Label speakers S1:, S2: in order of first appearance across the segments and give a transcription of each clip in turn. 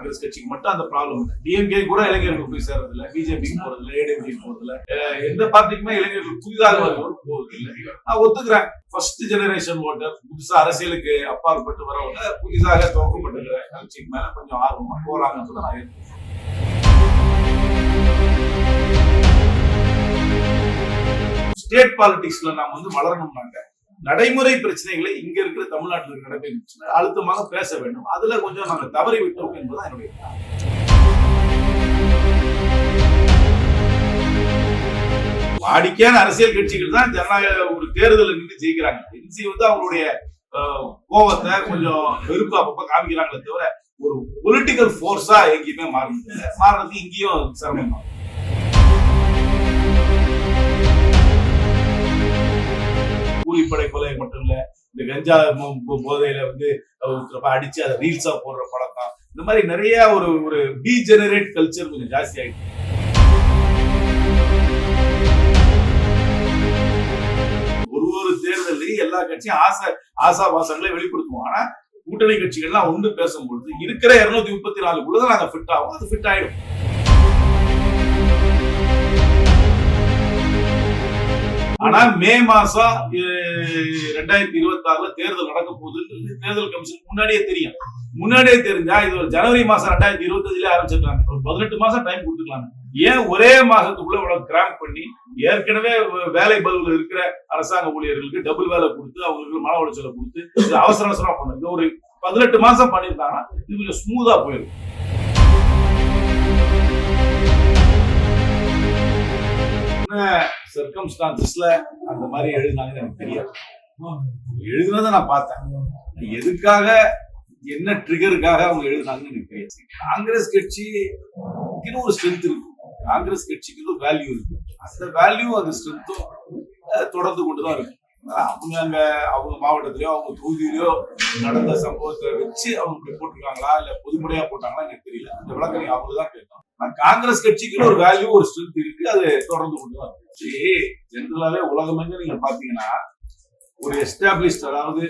S1: காங்கிரஸ் கட்சிக்கு மட்டும் அந்த ப்ராப்ளம் இல்லை. டிஎம்கே கூட இளைஞர்கள் போய் சேர்றது இல்லை பிஜேபிக்கு போறது இல்ல ஏடிஎம்கே போறது எந்த பார்ட்டிக்குமே இளைஞர்கள் புதிதாக வருவோம் போவது இல்லை நான் ஒத்துக்கிறேன். ஃபர்ஸ்ட் ஜெனரேஷன் ஓட்டர் புதுசா அரசியலுக்கு அப்பாற்பட்டு வரவங்க புதிதாக துவக்கப்பட்டிருக்கிற கட்சிக்கு மேல கொஞ்சம் ஆர்வமா போறாங்கன்னு நான் ஸ்டேட் பாலிடிக்ஸ்ல நாம வந்து வளரணும்னாங்க நடைமுறை பிரச்சனைகளை இங்க இருக்கிற தமிழ்நாட்டில் நடைமுறை பிரச்சனை அழுத்தமாக பேச வேண்டும். அதுல கொஞ்சம் நாங்கள் தவறி விட்டோம் என்பதுதான் என்னுடைய வாடிக்கையான அரசியல் கட்சிகள் தான் ஜனநாயக ஒரு தேர்தலில் நின்று ஜெயிக்கிறாங்க. என்சி வந்து அவங்களுடைய கோபத்தை கோவத்தை கொஞ்சம் வெறுப்பு அப்பப்ப காமிக்கிறாங்களே தவிர ஒரு பொலிட்டிக்கல் ஃபோர்ஸா எங்கேயுமே மாறுறது மாறுறது இங்கேயும் சிரமம் தான். கஞ்சா போதையில வந்து அடிச்சு அதை ரீல்ஸா போடுற பழக்கம். இந்த மாதிரி நிறைய ஒரு ஒரு டீஜெனரேட் கல்ச்சர் கொஞ்சம் ஜாஸ்தி ஆயிடுச்சு. ஒரு ஒரு தேர்தலையும் எல்லா கட்சியும் ஆசை ஆசாபாசங்களை வெளிப்படுத்துவோம். ஆனா கூட்டணி கட்சிகள்லாம் ஒன்று பேசும்பொழுது இருக்கிற இருநூத்தி முப்பத்தி நாலுக்குள்ளதான் நாங்க ஃபிட் ஆகும் அது ஃபிட் ஆயிடும். ஆனா மே மாசம் ரெண்டாயிரத்தி இருபத்தி ஆறுல தேர்தல் நடக்க போகுதுன்றது தேர்தல் கமிஷன் முன்னாடியே தெரியும். முன்னாடியே தெரிஞ்சா இது ஒரு ஜனவரி மாசம் ரெண்டாயிரத்தி இருபத்தஞ்சுல ஆரம்பிச்சிருக்காங்க ஒரு பதினெட்டு மாசம் டைம் கொடுத்துக்கலாம் ஏன் ஒரே மாசத்துக்குள்ள இவ்வளவு கிராம்ப் பண்ணி ஏற்கனவே வேலை பலுவில் இருக்கிற அரசாங்க ஊழியர்களுக்கு டபுள் வேலை கொடுத்து அவங்களுக்கு மன உளைச்சலை கொடுத்து இது அவசர அவசரமா பண்ணுங்க ஒரு பதினெட்டு மாசம் பண்ணியிருந்தாங்கன்னா இது கொஞ்சம் ஸ்மூதா என்ன சர்க்கம்ஸ்டான்சஸ்ல அந்த மாதிரி எழுதினாங்கன்னு எனக்கு தெரியாது. எழுதுனதை நான் பார்த்தேன். எதுக்காக என்ன ட்ரிகருக்காக அவங்க எழுதுனாங்கன்னு எனக்கு தெரியாது. காங்கிரஸ் கட்சிக்குன்னு ஒரு ஸ்ட்ரென்த் இருக்கு. காங்கிரஸ் கட்சிக்குன்னு ஒரு வேல்யூ இருக்கு. அந்த வேல்யூ அந்த ஸ்ட்ரென்த்தும் தொடர்ந்து கொண்டுதான் இருக்கு. அவங்க அங்க அவங்க மாவட்டத்திலயோ அவங்க தொகுதியிலயோ நடந்த சம்பவத்தை வச்சு அவங்க இப்படி போட்டிருக்காங்களா இல்ல பொதுமுறையா போட்டாங்களா எனக்கு தெரியல. இந்த விளக்கம் அவங்க தான் கேட்கணும். காங்கிரஸ் கட்சிக்குன்னு ஒரு வேல்யூ ஒரு ஸ்ட்ரென்த் இருக்கு. அது தொடர்ந்து கொண்டுதான் இருக்கு ஜென்ரலாவே உலகமெங்க நீங்க பாத்தீங்கன்னா ஒரு எஸ்டாப்ளிஷ்ட் அதாவது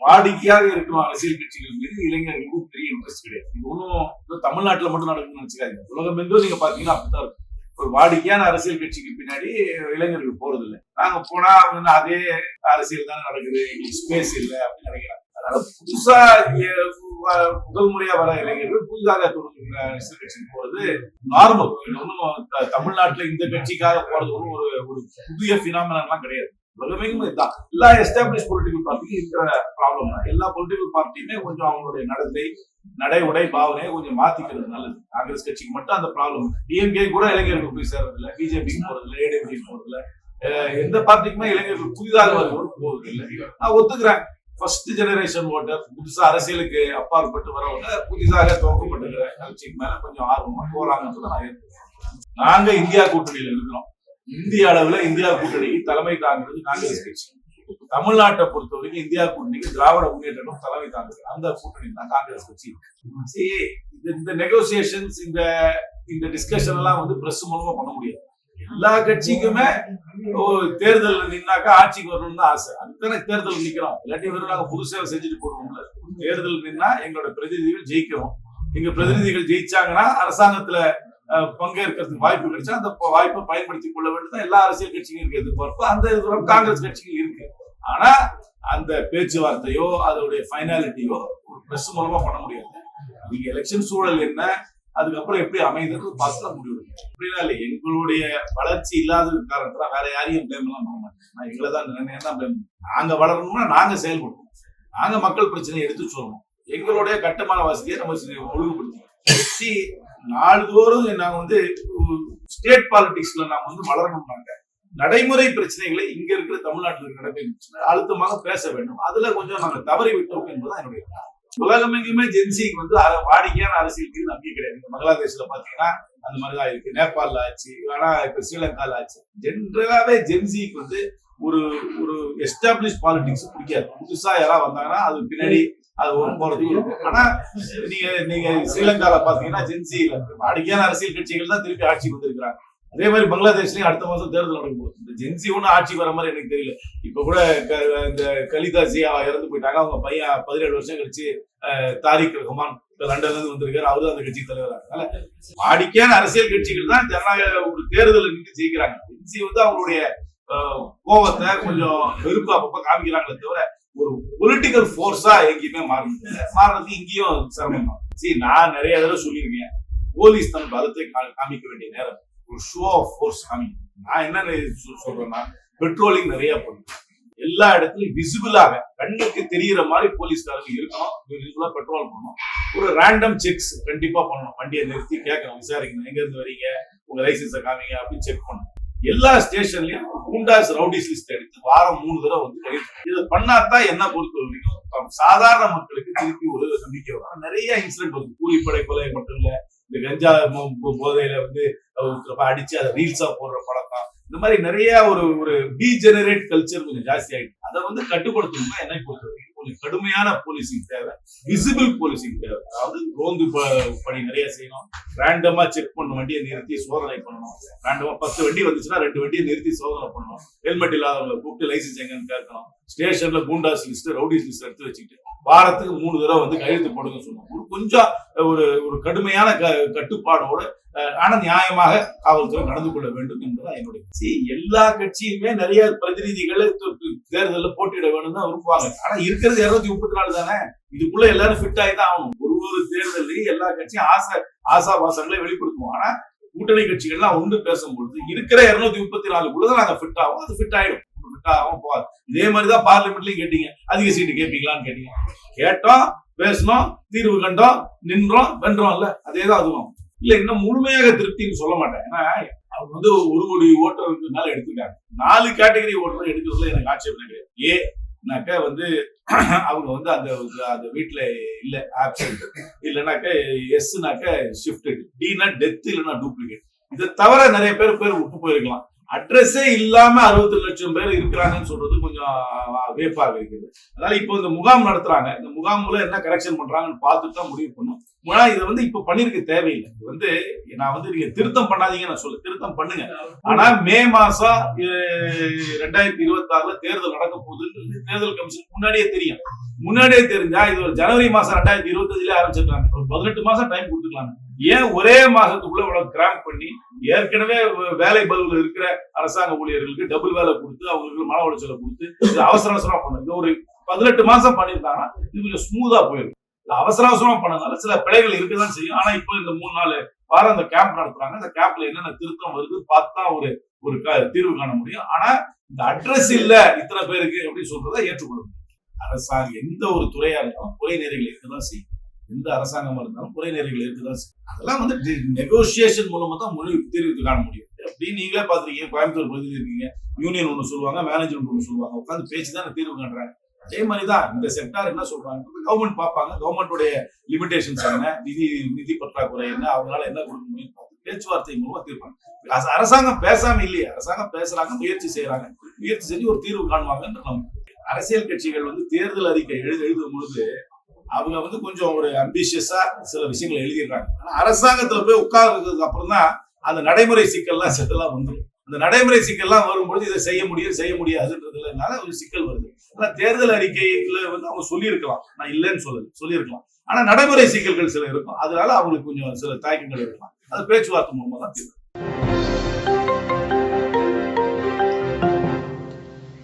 S1: வாடிக்கையாக இருக்கும் அரசியல் கட்சிகள் மீது இளைஞர்களுக்கு பெரிய இன்ட்ரெஸ்ட் கிடையாது. இது ஒன்றும் தமிழ்நாட்டுல மட்டும் நடக்குதுன்னு நினைச்சுக்காதீங்க. உலகம் எங்கோ நீங்க பாத்தீங்கன்னா அப்படித்தான் இருக்கும். ஒரு வாடிக்கையான அரசியல் கட்சிக்கு பின்னாடி இளைஞர்கள் போறது இல்லை நாங்க போனா அவங்க அதே அரசியல் தானே நடக்குது எங்களுக்கு ஸ்பேஸ் இல்லை அப்படின்னு நினைக்கிறாங்க. புதுசா எ- முதல் முறையா வர இளைஞர்கள் புதிதாக தொடங்குகிற அரசியல் கட்சிக்கு போறது நார்மல். ஒன்றும் தமிழ்நாட்டுல இந்த கட்சிக்காக போறது ஒரு ஒரு புதிய பினாமினலாம் கிடையாது. உலகமெங்கும் இதுதான். எல்லா எஸ்டாப்ளிஷ் பொலிட்டிக்கல் பார்ட்டிக்கும் இருக்கிற ப்ராப்ளம் தான். எல்லா பொலிட்டிக்கல் பார்ட்டியுமே கொஞ்சம் அவங்களுடைய நடத்தை நடை உடை பாவனையை கொஞ்சம் மாத்திக்கிறது நல்லது. காங்கிரஸ் கட்சிக்கு மட்டும் அந்த ப்ராப்ளம் டிஎம்கே கூட இளைஞர்களுக்கு போய் சேர்றது இல்லை பிஜேபிக்கு போறது இல்ல ஏடிஎம்கே போறது எந்த பார்ட்டிக்குமே இளைஞர்கள் புதிதாக வருவோம் போவது இல்லை. நான் ஒத்துக்கிறேன். ஃபர்ஸ்ட் ஜெனரேஷன் ஓட்டர் புதுசா அரசியலுக்கு அப்பாற்பட்டு வரவங்க புதிதாக துவக்கப்பட்டிருக்கிற கட்சிக்கு மேல கொஞ்சம் ஆர்வமா போறாங்கன்றதை நான் ஏற்றுக்கிறேன் நாங்க இந்தியா கூட்டணியில இருக்கிறோம். இந்திய அளவுல இந்தியா கூட்டணிக்கு தலைமை தாங்குறது காங்கிரஸ் கட்சி. தமிழ்நாட்டை பொறுத்த வரைக்கும் இந்தியா கூட்டணிக்கு திராவிட முன்னேற்றம் தலைமை தாங்குது. அந்த கூட்டணி தான் காங்கிரஸ் கட்சி. இந்த இந்த நெகோசியேஷன்ஸ் இந்த இந்த டிஸ்கஷன் எல்லாம் வந்து பிரஸ் மூலமா பண்ண முடியாது. எல்லா கட்சிக்குமே தேர்தல் நின்னாக்கா ஆட்சிக்கு வரணும்னு தான் ஆசை. அதுதானே தேர்தல் நிக்கிறோம். இல்லாட்டி வெறும் நாங்க புது செஞ்சுட்டு போடுவோம்ல. தேர்தல் நின்னா எங்களோட பிரதிநிதிகள் ஜெயிக்கிறோம். எங்க பிரதிநிதிகள் ஜெயிச்சாங்கன்னா அரசாங்கத்துல பங்கேற்கிறதுக்கு வாய்ப்பு கிடைச்சா அந்த வாய்ப்பை பயன்படுத்திக் கொள்ள வேண்டியது எல்லா அரசியல் கட்சிக்கும் இருக்கு. எதிர்பார்ப்பு அந்த எதிர்பார்ப்பு காங்கிரஸ் கட்சியும் இருக்கு. ஆனா அந்த பேச்சுவார்த்தையோ அதோடைய ஃபைனாலிட்டியோ ஒரு பிரஸ் மூலமா பண்ண முடியாது. நீங்க எலெக்ஷன் சூழல் என்ன அதுக்கப்புறம் எப்படி அமைதுன்னு பார்த்து தான் முடிவு அப்படிலாம் இல்லை. எங்களுடைய வளர்ச்சி இல்லாத காரணத்துல வேற யாரையும் பிளேம் எல்லாம் பண்ண மாட்டேன் நான் எங்களை தான் நிர்ணயம் தான் பிளேம் நாங்க வளரணும்னா நாங்க செயல்படுவோம். நாங்க மக்கள் பிரச்சனையை எடுத்து சொல்லணும் எங்களுடைய கட்டுமான வசதியை நம்ம ஒழுங்குபடுத்தணும் நாள்தோறும் நாங்க வந்து ஸ்டேட் பாலிடிக்ஸ்ல நாம வந்து வளரணும்னாங்க நடைமுறை பிரச்சனைகளை இங்க இருக்கிற தமிழ்நாட்டில் இருக்கிற நடைமுறை பிரச்சனை அழுத்தமாக பேச வேண்டும். அதுல கொஞ்சம் நாங்க தவறி விட்டோம் என்பதுதான் என்னுடைய உலகம் உலகமெங்குமே ஜென்சிக்கு வந்து வாடிக்கையான அரசியல் நம்பிக்கை கிடையாது. இப்ப பங்களாதேஷ்ல பாத்தீங்கன்னா அந்த மாதிரிதான் இருக்கு. நேபாள்ல ஆச்சு ஆனா இப்ப ஸ்ரீலங்கால ஆச்சு. ஜென்ரலாவே ஜென்சிக்கு வந்து ஒரு ஒரு எஸ்டாப்ளிஷ் பாலிடிக்ஸ் பிடிக்காது. புதுசா யாராவது வந்தாங்கன்னா அது பின்னாடி அது ஒரு போறதுக்கு இருக்கும். ஆனா நீங்க நீங்க ஸ்ரீலங்கால பாத்தீங்கன்னா ஜென்சி வாடிக்கையான அரசியல் கட்சிகள் தான் திருப்பி ஆட்சிக்கு வந்திருக்கிறாங்க. அதே மாதிரி பங்களாதேஷ்லயும் அடுத்த மாசம் தேர்தல் நடக்கும் போகுது இந்த ஜென்சி ஒன்றும் ஆட்சிக்கு வர மாதிரி எனக்கு தெரியல. இப்ப கூட இந்த கலிதா ஜியா இறந்து போயிட்டாங்க. அவங்க பையன் பதினேழு வருஷம் கழிச்சு தாரிக் ரஹ்மான் லண்டன்ல இருந்து வந்திருக்காரு. அவரு அந்த கட்சி தலைவரா அதனால வாடிக்கையான அரசியல் கட்சிகள் தான் ஜனநாயக ஒரு தேர்தலில் நின்று ஜெயிக்கிறாங்க. என்சி வந்து அவங்களுடைய கோபத்தை கோவத்தை கொஞ்சம் வெறுப்பு அப்பப்ப காமிக்கிறாங்களே தவிர ஒரு பொலிட்டிக்கல் ஃபோர்ஸா எங்கேயுமே மாறுது மாறுறது இங்கேயும் சிரமம் தான். சரி நான் நிறைய தடவை சொல்லியிருக்கேன். போலீஸ் தன் பலத்தை கா- காமிக்க வேண்டிய நேரம். ஒரு ஷோ ஆஃப் ஃபோர்ஸ் காமிக்கும் நான் என்ன சொல்றேன்னா பெட்ரோலிங் நிறைய பண்ணுவேன் எல்லா இடத்துலயும் விசிபிளாக கண்ணுக்கு தெரியற மாதிரி போலீஸ்காரங்க இருக்கணும். விசிபிளா பெட்ரோல் பண்ணணும். ஒரு ரேண்டம் செக்ஸ் கண்டிப்பா பண்ணணும். வண்டியை நிறுத்தி கேட்கணும். விசாரிக்கணும். எங்க இருந்து வரீங்க? உங்க லைசன்ஸை காமிங்க. அப்படின்னு செக் பண்ணணும். எல்லா ஸ்டேஷன்லயும் குண்டாஸ் ரவுடிஸ் லிஸ்ட் எடுத்து வாரம் மூணு தடவை வந்து கைது இதை பண்ணாதான் என்ன பொறுத்த வரைக்கும் சாதாரண மக்களுக்கு திருப்பி ஒரு நம்பிக்கை வரும். நிறைய இன்சிடென்ட் வருது. கூலிப்படை கொலை மட்டும் இல்ல இந்த கஞ்சா போதையில வந்து அடிச்சு அதை ரீல்ஸா போடுற பழக்கம். இந்த மாதிரி நிறைய ஒரு ஒரு டீஜெனரேட் கல்ச்சர் கொஞ்சம் ஜாஸ்தி ஆயிடுச்சு அதை வந்து கட்டுப்படுத்தணும்னா என்னை பொறுத்த வரைக்கும் கொஞ்சம் கடுமையான போலீசிங் தேவை. விசிபிள் போலீசிங் தேவை. அதாவது ரோந்து ப- பணி நிறைய செய்யணும். ரேண்டமா செக் பண்ண வண்டியை நிறுத்தி சோதனை பண்ணணும். ரேண்டமா பத்து வண்டி வந்துச்சுன்னா ரெண்டு வண்டியை நிறுத்தி சோதனை பண்ணணும். ஹெல்மெட் இல்லாதவங்களை கூப்பிட்டு லைசன்ஸ் எங்கன்னு கேட்கணும். ஸ்டேஷன்ல குண்டாஸ் லிஸ்ட் ரவுடிஸ் லிஸ்ட் எடுத்து வச்சுக்கிட்டு வாரத்துக்கு மூணு தடவை வந்து கையெழுத்து போடுங்க சொன்னோம் ஒரு கொஞ்சம் ஒரு ஒரு கடுமையான க- கட்டுப்பாடோட ஆனால் ஆனா நியாயமாக காவல்துறை நடந்து கொள்ள வேண்டும் என்பதுதான் என்னுடைய எல்லா கட்சியுமே நிறைய பிரதிநிதிகளை தேர்தலில் போட்டியிட வேணும்னு தான் விரும்புவாங்க. ஆனா இருக்கிறது இருநூத்தி முப்பத்தி நாலு தானே? இதுக்குள்ள எல்லாரும் ஃபிட் ஆகி தான் ஆகணும். ஒரு ஒரு தேர்தலையும் எல்லா கட்சியும் ஆசை ஆசாபாசங்களை வெளிப்படுத்துவோம். ஆனா கூட்டணி கட்சிகள்லாம் ஒன்று பேசும்பொழுது இருக்கிற இருநூத்தி முப்பத்தி நாலுக்குள்ளதான் நாங்க ஃபிட் ஆகும் அது ஃபிட் ஆயிடும். ஆகும் போகாது. இதே மாதிரிதான் பார்லிமெண்ட்லயும் கேட்டீங்க. அதிக சீட்டு கேட்பீங்களான்னு கேட்டீங்க. கேட்டோம் பேசணும் தீர்வு கண்டோம் நின்றோம் வென்றோம்ல. அதேதான் அதுவும். இல்ல இன்னும் முழுமையாக திருப்தின்னு சொல்ல மாட்டேன். ஏன்னா அவங்க வந்து ஒரு கோடி ஓட்டருக்கு மேல நாலு கேட்டகரி ஓட்டர் எடுக்கிறதுல எனக்கு ஆட்சேபம் கிடையாது. ஏனாக்க வந்து அவங்க வந்து அந்த அந்த வீட்டுல இல்ல ஆப்சென்ட் இல்லைனாக்க எஸ்னாக்க ஷிஃப்ட் டினா டெத் இல்லைன்னா டூப்ளிகேட் இதை தவிர நிறைய பேர் பேர் விட்டு போயிருக்கலாம். அட்ரஸே இல்லாம அறுபத்தி லட்சம் பேர் இருக்கிறாங்கன்னு சொல்றது கொஞ்சம் வேப்பாக இருக்குது. அதனால இப்போ இந்த முகாம் நடத்துறாங்க. இந்த முகாம்ல என்ன கரெக்ஷன் பண்றாங்கன்னு பார்த்துட்டு தான் முடிவு பண்ணும் ஆனா இதை வந்து இப்ப பண்ணிருக்க தேவையில்லை. இது வந்து நான் வந்து நீங்க திருத்தம் பண்ணாதீங்க நான் சொல்ல திருத்தம் பண்ணுங்க. ஆனா மே மாசம் ரெண்டாயிரத்தி இருபத்தி ஆறுல தேர்தல் நடக்க போகுதுன்னு தேர்தல் கமிஷன் முன்னாடியே தெரியும். முன்னாடியே தெரிஞ்சா இது ஒரு ஜனவரி மாசம் ரெண்டாயிரத்தி இருபத்தஞ்சுல ஆரம்பிச்சிருக்காங்க ஒரு பதினெட்டு மாசம் டைம் கொடுத்துக்கலாம். ஏன் ஒரே மாசத்துக்குள்ள இவ்வளவு கிராம்ப் பண்ணி ஏற்கனவே வேலை பலுவில் இருக்கிற அரசாங்க ஊழியர்களுக்கு டபுள் வேலை கொடுத்து அவங்களுக்கு மன உளைச்சலை கொடுத்து அவசர அவசரமா பண்ணுங்க ஒரு பதினெட்டு மாசம் பண்ணியிருந்தாங்கன்னா இது கொஞ்சம் ஸ்மூதா போயிடும். அவசர அவசரம் பண்ணதுனால சில பிழைகள் இருக்கதான் செய்யும். ஆனா இப்போ இந்த மூணு நாள் வாரம் அந்த கேம்ப் நடத்துறாங்க. இந்த கேம்ப்ல என்னென்ன திருத்தம் வருது பார்த்தா ஒரு ஒரு தீர்வு காண முடியும். ஆனா இந்த அட்ரஸ் இல்ல இத்தனை பேருக்கு அப்படின்னு சொல்றதை ஏற்றுக்கொள்ள முடியும். அரசாங்கம் எந்த ஒரு துறையா இருந்தாலும் குறை நிறைகள் இருக்கதான் செய்யும். எந்த அரசாங்கமா இருந்தாலும் குறை நிறைகள் இருக்கதான் செய்யும். அதெல்லாம் வந்து நெகோசியேஷன் மூலமா தான் மொழி தீர்வு காண முடியும். அப்படின்னு நீங்களே பாத்துருக்கீங்க கோயம்புத்தூர் பகுதியில் இருக்கீங்க யூனியன் ஒன்று சொல்லுவாங்க மேனேஜ்மெண்ட் ஒன்று சொல்லுவாங்க. உட்காந்து பேச்சு தான் தீர்வு காண்றாங்க. அதே மாதிரி தான் இந்த செக்டார் என்ன சொல்றாங்க? கவர்மெண்ட் பார்ப்பாங்க. கவர்மெண்ட்டுடைய லிமிடேஷன்ஸ் என்ன? நிதி நிதி பற்றாக்குறை என்ன? அவங்களால என்ன கொடுக்க முடியும்? பேச்சுவார்த்தை மூலமா தீர்ப்பாங்க அரசாங்கம் பேசாம இல்லையே. அரசாங்கம் பேசுறாங்க முயற்சி செய்யறாங்க முயற்சி செஞ்சு ஒரு தீர்வு காணுவாங்கன்ற நம்பிக்கை அரசியல் கட்சிகள் வந்து தேர்தல் அறிக்கை எழுத எழுதும் பொழுது அவங்க வந்து கொஞ்சம் ஒரு அம்பிஷியஸா சில விஷயங்களை எழுதிடுறாங்க. ஆனா அரசாங்கத்துல போய் உட்கார்றதுக்கு அப்புறம் தான் அந்த நடைமுறை சிக்கல்லாம் செட்டெல்லாம் வந்துடும் அந்த நடைமுறை சிக்கல்லாம் வரும்பொழுது இதை செய்ய முடியும் செய்ய முடியாதுன்றதுனால ஒரு சிக்கல் வருது. ஆனால் தேர்தல் அறிக்கையில வந்து அவங்க சொல்லியிருக்கலாம். நான் இல்லைன்னு சொல்லல சொல்லியிருக்கலாம். ஆனால் நடைமுறை சிக்கல்கள் சில இருக்கும். அதனால அவங்களுக்கு கொஞ்சம் சில தாக்கங்கள் இருக்கலாம். அது பேச்சுவார்த்தை மூலமாக தான் தீர்வு